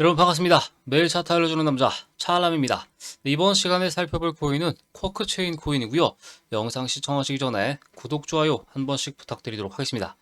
여러분 반갑습니다. 매일 차트 알려주는 남자 차알람입니다. 네, 이번 시간에 살펴볼 코인은 쿼크 체인 코인이고요. 영상 시청하시기 전에 구독, 좋아요 한 번씩 부탁드리도록 하겠습니다.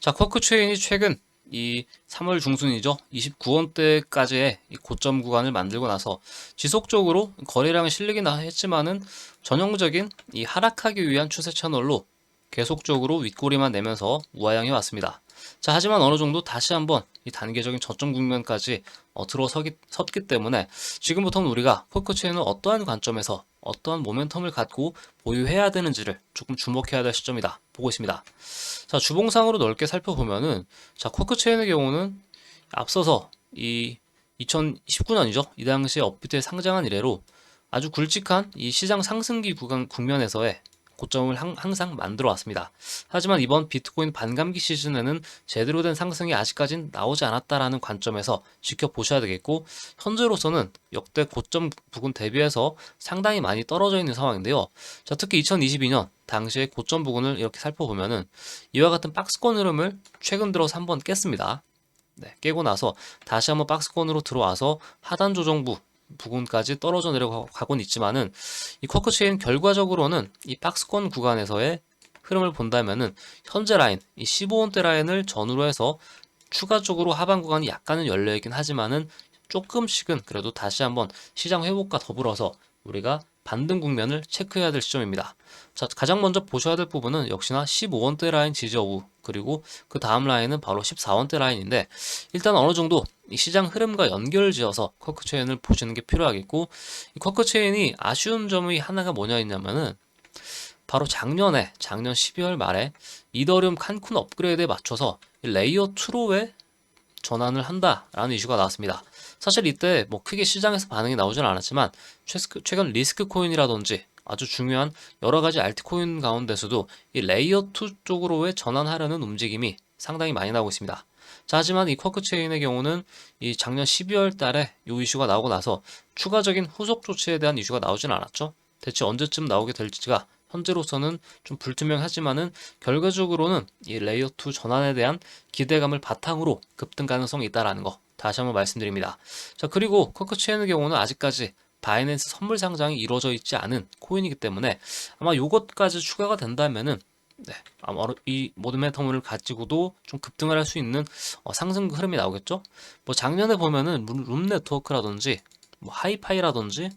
자, 쿼크 체인이 최근 이 3월 중순이죠. 29원대까지의 이 고점 구간을 만들고 나서 지속적으로 거래량이 실리긴 했지만은 전형적인 이 하락하기 위한 추세 채널로 계속적으로 윗꼬리만 내면서 우하향해 왔습니다. 자, 하지만 어느 정도 다시 한번 이 단계적인 저점 국면까지 어, 들어서기 섰기 때문에 지금부터는 우리가 포커체인은 어떠한 관점에서 어떠한 모멘텀을 갖고 보유해야 되는지를 조금 주목해야 될 시점이다 보고 있습니다. 자, 주봉상으로 넓게 살펴보면은 자, 쿼크체인의 경우는 앞서서 이 2019년이죠. 이 당시에 업비트에 상장한 이래로 아주 굵직한 이 시장 상승기 구간 국면에서의 고점을 항- 항상 만들어 왔습니다. 하지만 이번 비트코인 반감기 시즌에는 제대로 된 상승이 아직까진 나오지 않았다라는 관점에서 지켜보셔야 되겠고 현재로서는 역대 고점 부근 대비해서 상당히 많이 떨어져 있는 상황인데요. 자, 특히 2022년 당시의 고점 부근을 이렇게 살펴보면은 이와 같은 박스권 흐름을 최근 들어서 한번 깼습니다. 네, 깨고 나서 다시 한번 박스권으로 들어와서 하단 조정부 부근까지 떨어져 내려가곤 있지만은 이 쿼크 체인 결과적으로는 이 박스권 구간에서의 흐름을 본다면은 현재 라인 이 15원대 라인을 전후로 해서 추가적으로 하반 구간이 약간은 열려 있긴 하지만은 조금씩은 그래도 다시 한번 시장 회복과 더불어서 우리가 반등 국면을 체크해야 될 시점입니다. 자, 가장 먼저 보셔야 될 부분은 역시나 15원대 라인 지저우 그리고 그 다음 라인은 바로 14원대 라인인데 일단 어느 정도 이 시장 흐름과 연결지어서 쿼크 체인을 보시는 게 필요하겠고 이 쿼크 체인이 아쉬운 점이 하나가 뭐냐 있냐면은 바로 작년에 작년 12월 말에 이더리움 칸쿤 업그레이드에 맞춰서 이 레이어 2로의 전환을 한다라는 이슈가 나왔습니다. 사실 이때 뭐 크게 시장에서 반응이 나오진 않았지만 최근 리스크 코인이라든지 아주 중요한 여러 가지 알트코인 가운데서도 이 레이어 2 쪽으로의 전환하려는 움직임이 상당히 많이 나오고 있습니다. 자, 하지만 이 쿼크 체인의 경우는 이 작년 12월 달에 이 이슈가 나오고 나서 추가적인 후속 조치에 대한 이슈가 나오진 않았죠. 대체 언제쯤 나오게 될지가 현재로서는 좀 불투명하지만은 결과적으로는 이 레이어 2 전환에 대한 기대감을 바탕으로 급등 가능성이 있다라는 거 다시 한번 말씀드립니다. 자, 그리고 쿼크체인의 경우는 아직까지 바이낸스 선물 상장이 이루어져 있지 않은 코인이기 때문에 아마 요것까지 추가가 된다면은 네, 아마 이 모든 메터물을 가지고도 좀 급등을 할 수 있는 어, 상승 흐름이 나오겠죠? 뭐 작년에 보면은 룸, 룸 네트워크라든지 뭐 하이파이라든지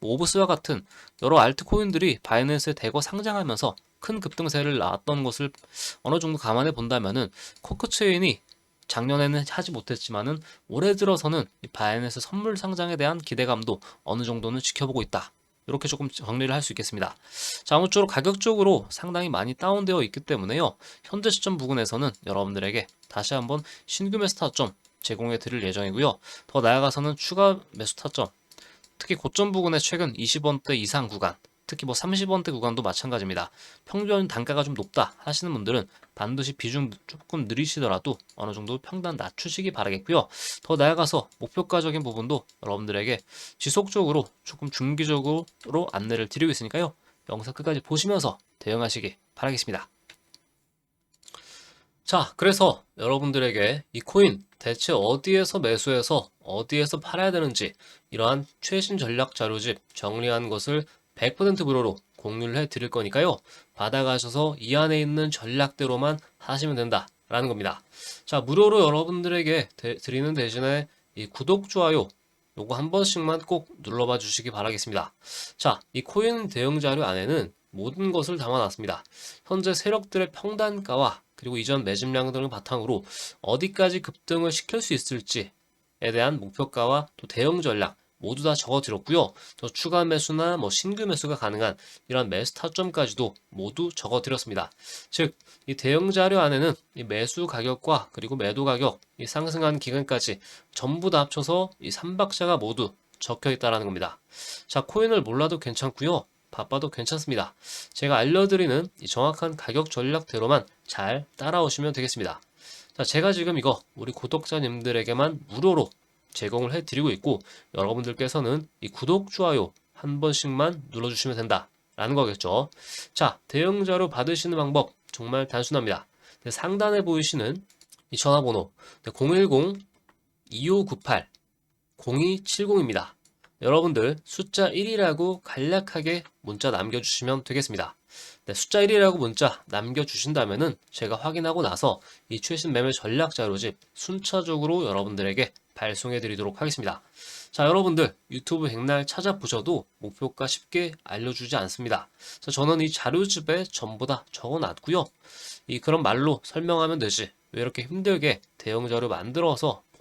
뭐 오브스와 같은 여러 알트코인들이 바이낸스에 대거 상장하면서 큰 급등세를 낳았던 것을 어느 정도 감안해 본다면은 코크체인이 작년에는 하지 못했지만은 올해 들어서는 이 바이낸스 선물 상장에 대한 기대감도 어느 정도는 지켜보고 있다. 이렇게 조금 정리를 할 수 있겠습니다. 자, 아무쪼록 가격적으로 상당히 많이 다운되어 있기 때문에요. 현재 시점 부근에서는 여러분들에게 다시 한번 신규 매수 타점 제공해 드릴 예정이고요. 더 나아가서는 추가 매수 타점 특히 고점 부근에 최근 20원대 이상 구간, 특히 뭐 30원대 구간도 마찬가지입니다. 평균 단가가 좀 높다 하시는 분들은 반드시 비중 조금 느리시더라도 어느 정도 평단 낮추시기 바라겠고요. 더 나아가서 목표가적인 부분도 여러분들에게 지속적으로 조금 중기적으로 안내를 드리고 있으니까요. 영상 끝까지 보시면서 대응하시기 바라겠습니다. 자, 그래서 여러분들에게 이 코인 대체 어디에서 매수해서 어디에서 팔아야 되는지 이러한 최신 전략 자료집 정리한 것을 100% 무료로 공유를 해 드릴 거니까요. 받아가셔서 이 안에 있는 전략대로만 하시면 된다라는 겁니다. 자, 무료로 여러분들에게 대- 드리는 대신에 이 구독, 좋아요 요거 한 번씩만 꼭 눌러봐 주시기 바라겠습니다. 자, 이 코인 대응 자료 안에는 모든 것을 담아놨습니다. 현재 세력들의 평단가와 그리고 이전 매집량 등을 바탕으로 어디까지 급등을 시킬 수 있을지에 대한 목표가와 또 대응 전략 모두 다 적어드렸고요. 또 추가 매수나 뭐 신규 매수가 가능한 이런 매수 타점까지도 모두 적어드렸습니다. 즉, 이 대응 자료 안에는 이 매수 가격과 그리고 매도 가격, 이 상승한 기간까지 전부 다 합쳐서 이 3박자가 모두 적혀 있다라는 겁니다. 자, 코인을 몰라도 괜찮고요. 바빠도 괜찮습니다. 제가 알려드리는 이 정확한 가격 전략대로만 잘 따라오시면 되겠습니다. 자, 제가 지금 이거 우리 구독자님들에게만 무료로 제공을 해드리고 있고 여러분들께서는 이 구독, 좋아요 한 번씩만 눌러주시면 된다 라는 거겠죠. 자, 대응 자료 받으시는 방법 정말 단순합니다. 네, 상단에 보이시는 이 전화번호 010 2598 0270입니다. 여러분들 숫자 1이라고 간략하게 문자 남겨주시면 되겠습니다. 네, 숫자 1이라고 문자 남겨주신다면은 제가 확인하고 나서 이 최신 매매 전략 자료집 순차적으로 여러분들에게 발송해 드리도록 하겠습니다. 자, 여러분들 유튜브 백날 찾아보셔도 목표가 쉽게 알려주지 않습니다. 자, 저는 이 자료집에 전부 다 적어놨고요. 이 그런 말로 설명하면 되지. 왜 이렇게 힘들게 대형 자료 만들어서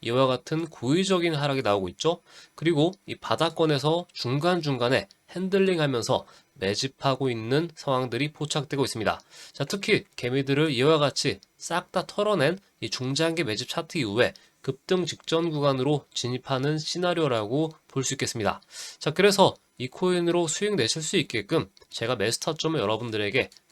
이와 같은 고의적인 하락이 나오고 있죠. 그리고 이 바닥권에서 중간중간에 핸들링 하면서 매집하고 있는 상황들이 포착되고 있습니다. 자, 특히 개미들을 이와 같이 싹 다 털어낸 이 중장기 매집 차트 이후에 급등 직전 구간으로 진입하는 시나리오라고 볼 수 있겠습니다. 자, 그래서 이 코인으로 수익 내실 수 있게끔 제가 매스터점을 여러분들에게